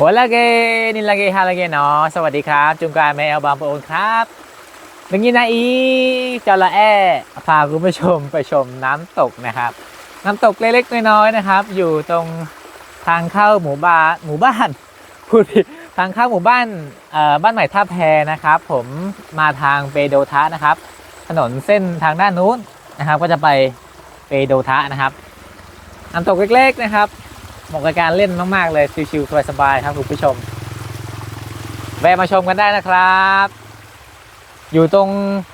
โอลาเกนิลาเกฮาลาเกเนาะสวัสดีครับ จุงการแมวบางปะโอนครับดังนี้นะอีจระแอพาคุณผู้ชมไปชมน้ำตกนะครับ น้ำตกเล็กๆน้อยๆนะครับ อยู่ตรงทางเข้าหมู่บ้านหมู่บ้านพูดผิดทางเข้าหมู่บ้านเอ่อบ้านใหม่ท่าแพนะครับ ผมมาทางเปโดทะนะครับ ถนนเส้นทางด้านนู้นนะครับ ก็จะไปเปโดทะนะครับน้ำตกเล็กๆนะครับ เหมาะกับการเล่นมากๆเลยชิวๆสบายๆครับคุณผู้ชม แวะมาชมกันได้นะครับ อยู่ตรง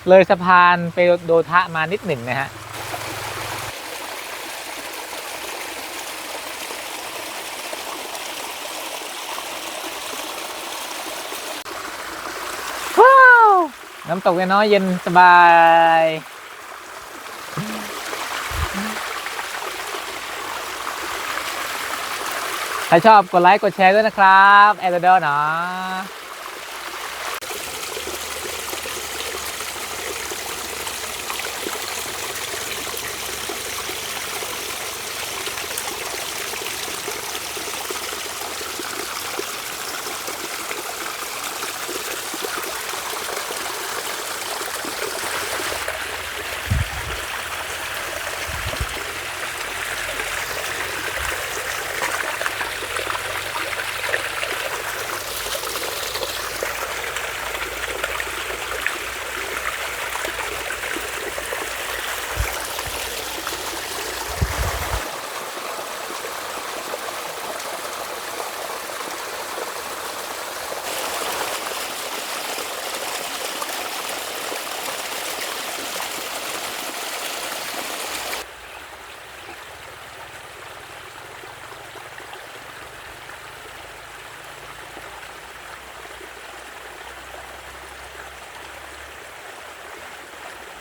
เลยสะพานเปโดทะมานิดหนึ่งนะฮะน้ำตกน้อยเย็นสบาย ถ้าชอบกดไลค์กดแชร์ด้วยนะครับแอดเดอร์เนาะ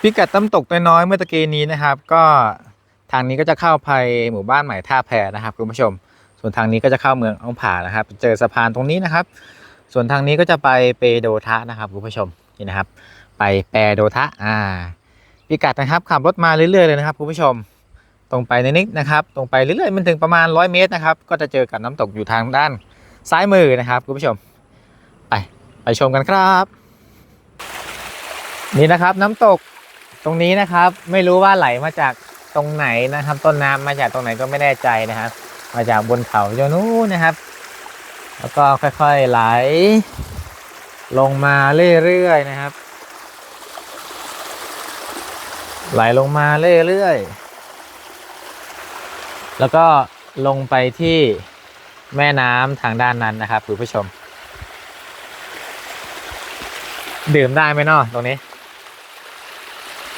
พิกัดน้ำตกน้อยๆเมื่อตะกี้นี้นะครับ ก็ทางนี้ก็จะเข้าไปหมู่บ้านใหม่ท่าแพนะครับคุณผู้ชม ส่วนทางนี้ก็จะเข้าเมืองอ่องผานะครับ เจอสะพานตรงนี้นะครับ ส่วนทางนี้ก็จะไปเปโดทะนะครับคุณผู้ชมนี่นะครับ ไปแปโดทะอ่าพิกัดนะครับขับรถมาเรื่อยๆเลยนะครับคุณผู้ชม ตรงไปนิดๆนะครับตรงไปเรื่อยๆมันถึงประมาณ 100 เมตรนะครับ ก็จะเจอกับน้ำตกอยู่ทางด้านซ้ายมือนะครับคุณผู้ชม ไปไปชมกันครับ นี่นะครับน้ำตก ตรงนี้นะครับไม่รู้ว่าไหลมาจากตรงไหนนะครับ ต้นน้ำมาจากตรงไหนก็ไม่แน่ใจนะครับ มาจากบนเขาโยนู้นนะครับ แล้วก็ค่อยๆไหล ลงมาเรื่อยๆนะครับ ไหลลงมาเรื่อยๆแล้วก็ลงไปที่แม่น้ำทางด้านนั้นนะครับคุณผู้ชม ดื่มได้ไหมเนาะตรงนี้